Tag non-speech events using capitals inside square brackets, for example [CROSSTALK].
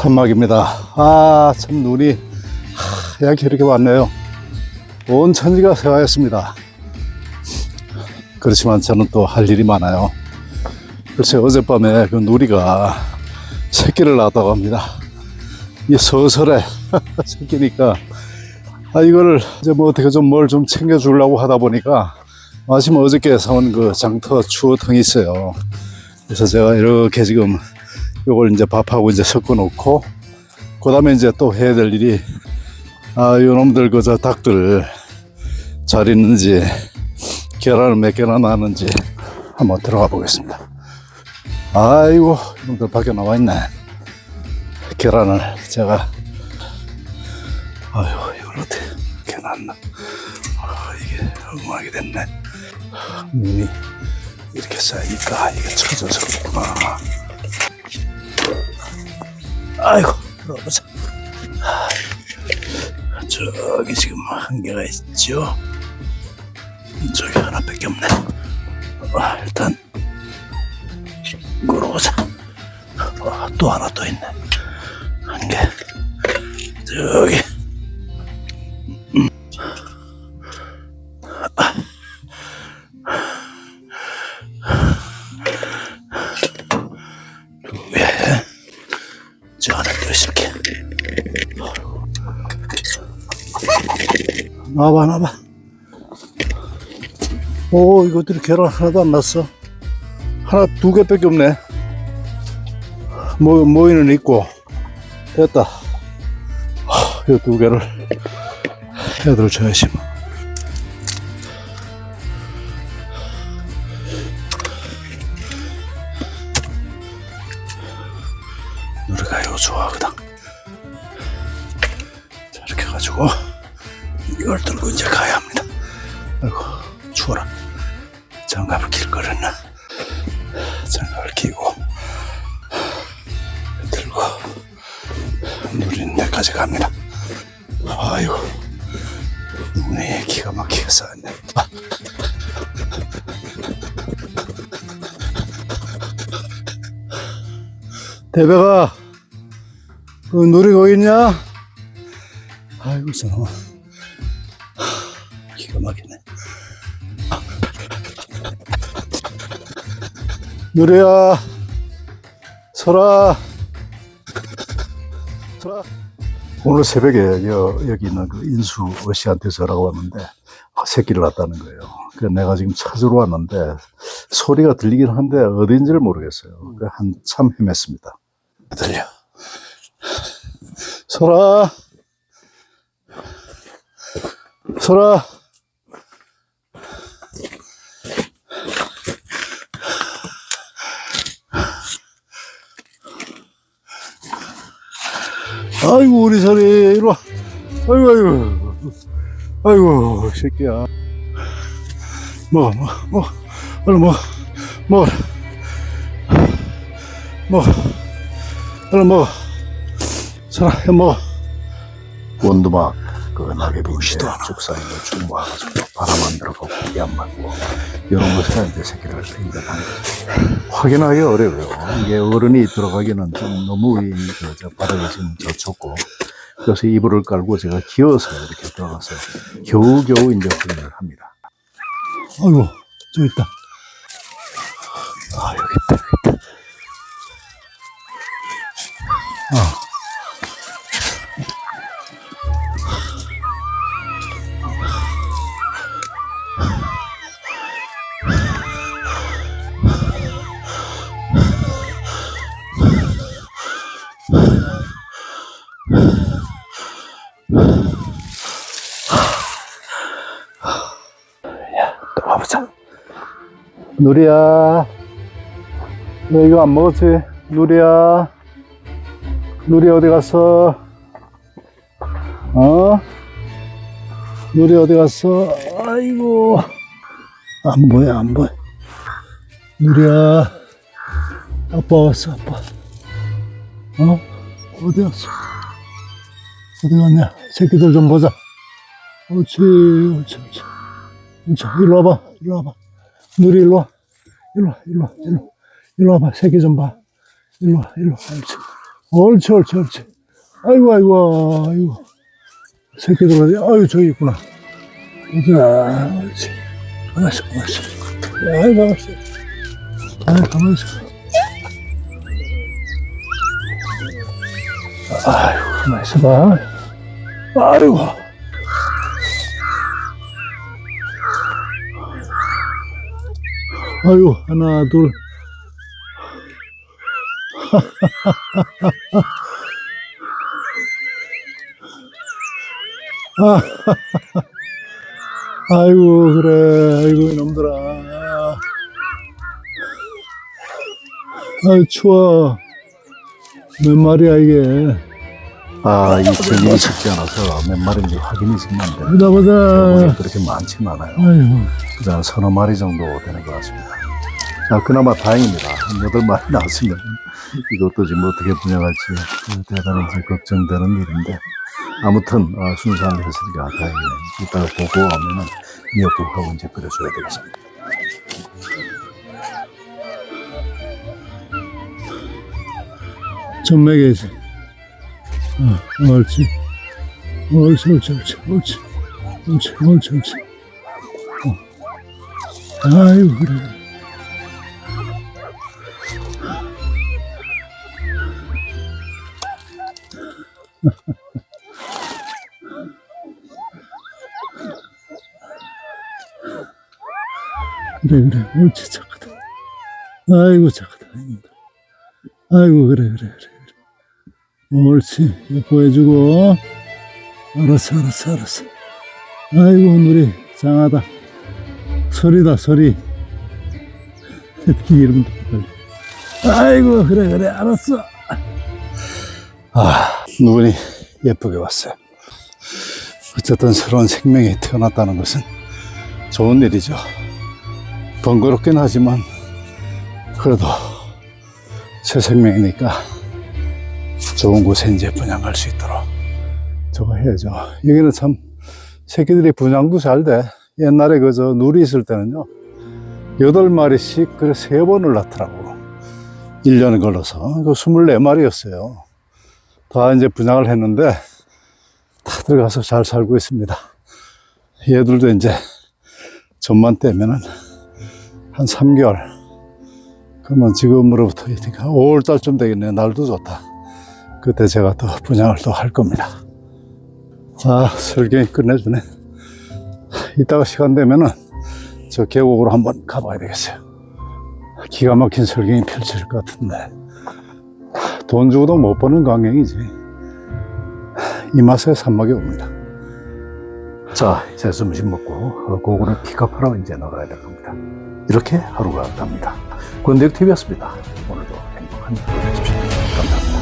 산막입니다. 아, 참 눈이 하얗게 이렇게 왔네요. 온 천지가 새하였습니다. 그렇지만 저는 또 할 일이 많아요. 글쎄 어젯밤에 그 누리가 새끼를 낳았다고 합니다. 이 서설에 [LAUGHS] 새끼니까 아 이거를 이제 뭐 어떻게 좀 뭘 좀 챙겨 주려고 하다 보니까 마침 어저께 사온 그 장터 추어탕이 있어요. 그래서 제가 이렇게 지금 요걸 이제 밥하고 이제 섞어 놓고 그 다음에 이제 또 해야 될 일이 아 요놈들 그저 닭들 잘 있는지 계란을 몇 개나 나는지 한번 들어가 보겠습니다. 아이고 이놈들 밖에 나와 있네. 계란을 제가. 아유 이걸 어떻게 놨나. 아 이게 엉망이 됐네. 눈이 이렇게 쌓이니까? 이게 쳐져서 그렇구나 아이고 들어보자. 저기 지금 한 개가 있죠? 저기 하나밖에 없네. 아, 일단 끌어보자. 아, 또 하나 또 있네. 한 개. 저기. 나와봐, 나와봐. 오, 이것들이 계란 하나도 안 났어. 하나, 두 개밖에 없네. 모, 모이는 있고. 됐다. 이 두 개를 애들 줘야지 뭐. 누리가 이거 좋아하거든. 해가지고 이걸 들고 이제 가야 합니다. 아이고, 추워라. 장갑을 낄 거랬나? 장갑을 끼고 들고 누리는 데까지 갑니다. 아이고, 눈이 기가 막히게 쌓였네. 아. 대배가, 그 누리 거기 있냐? 저놈아. 기가 막히네. 누리야, 설아. 설아. 오늘 새벽에 여, 여기 있는 그 인수 어씨한테 전화가 왔는데 아, 새끼를 낳았다는 거예요. 그래서 내가 지금 찾으러 왔는데 소리가 들리긴 한데 어딘지를 모르겠어요. 그래서 한참 헤맸습니다. 들려. 설아. 설아. 아이고 우리 설이 이리 와. 아이고 아이고. 아이고 새끼야. 먹어 먹어 먹어 얼른 먹어 먹어 먹어 얼른 먹어 해 먹어 원두막 그 낙엽인데 죽상에 쭉 모아가지고 바람 안 들어가고 고기 안 맞고 이런 것을 이제 새끼를 생겨하는 확인하기 어려워요. 이게 어른이 들어가기는 좀 너무 이, 그, 저 바닥이 지금 젖혔고 그래서 이불을 깔고 제가 기어서 이렇게 들어가서 겨우겨우 이제 확인을 합니다. 아이고, 저기 있다. 아, 여기 있다, 여기 있다. 아. 누리야, 너 이거 안 먹었지? 누리야, 누리 어디 갔어? 어? 누리 어디 갔어? 아이고, 안 보여, 안 보여. 누리야, 아빠 왔어, 아빠. 어? 어디 갔어? 어디 갔냐? 새끼들 좀 보자. 옳지, 옳지, 옳지. 자, 일로 와봐. 일로 와봐. 누리 일로 와. 일로 와. 일로 와. 일로 와. 일로 와봐. 새끼 좀 봐. 일로 와. 일로 와. 옳지. 옳지, 옳지, 옳지. 아이고, 아이고, 아이고. 새끼 들 어디, 아유, 저기 있구나. 자, 옳지. 가만있어, 가만있어. 아이, 가만있어. 아이, 가만있어. 아이고, 가만있어 봐. 아이고. 아이고, 하나, 둘. 아, [LAUGHS] 아이고, 그래. 아이고, 이놈들아. 아이, 추워. 몇 마리야, 이게. 아, 이 전이 쉽지 않아서 몇 마리인지 확인이 돼요. 보자, 보자. 그렇게 많지는 않아요. 아이고. 그냥 서너 마리 정도 되는 것 같습니다. 아, 그나마 다행입니다. 한 여덟 마리 [LAUGHS] 나왔으면 이것도 지금 어떻게 분양할지 대단히 이제 걱정되는 일인데 아무튼 어, 순수한 해설이가 다행이네요. 이따가 보고 오면은 미역국하고 이제 끓여줘야 되겠습니다. 좀 먹여야지. 어, 옳지. 옳지, 옳지, 옳지, 옳지. 옳지, 옳지, 옳지. 어. 아이고, 그래, [LAUGHS] 그래. 그래. 옳지, 착하다. 아이고, 착하다. 아이고, 그래, 그래, 그래. 옳지. 예뻐해주고. 알았어, 알았어, 알았어. 아이고, 누리. 장하다. 소리다, 소리. [LAUGHS] 이름도 빨리. 아이고, 그래, 그래. 알았어. 아, 눈이 예쁘게 왔어요. 어쨌든 새로운 생명이 태어났다는 것은 좋은 일이죠. 번거롭긴 하지만 그래도 새 생명이니까 좋은 곳에 이제 분양할 수 있도록 저거 해야죠. 여기는 참 새끼들이 분양도 잘 돼. 옛날에 그저 누리 있을 때는요. 여덟 마리씩 그래 세 번을 낳더라고. 1년 걸러서. 그 24마리였어요. 다 이제 분양을 했는데 다 들어가서 잘 살고 있습니다. 얘들도 이제 전만 떼면은 한 3개월. 그러면 지금으로부터 그러니까 5월 달쯤 되겠네요. 날도 좋다. 그때 제가 또 분양을 또 할 겁니다. 아, 설경이 끝내주네. 이따가 시간 되면은 저 계곡으로 한번 가봐야 되겠어요. 기가 막힌 설경이 펼쳐질 것 같은데. 돈 주고도 못 버는 광경이지. 이 맛에 산막이 옵니다. 자, 이제 점심 먹고 어, 고구려 픽업하러 이제 나가야 될 겁니다. 이렇게 하루가 갑니다. 권대혁TV였습니다. 오늘도 행복한 하루 되십시오. 감사합니다.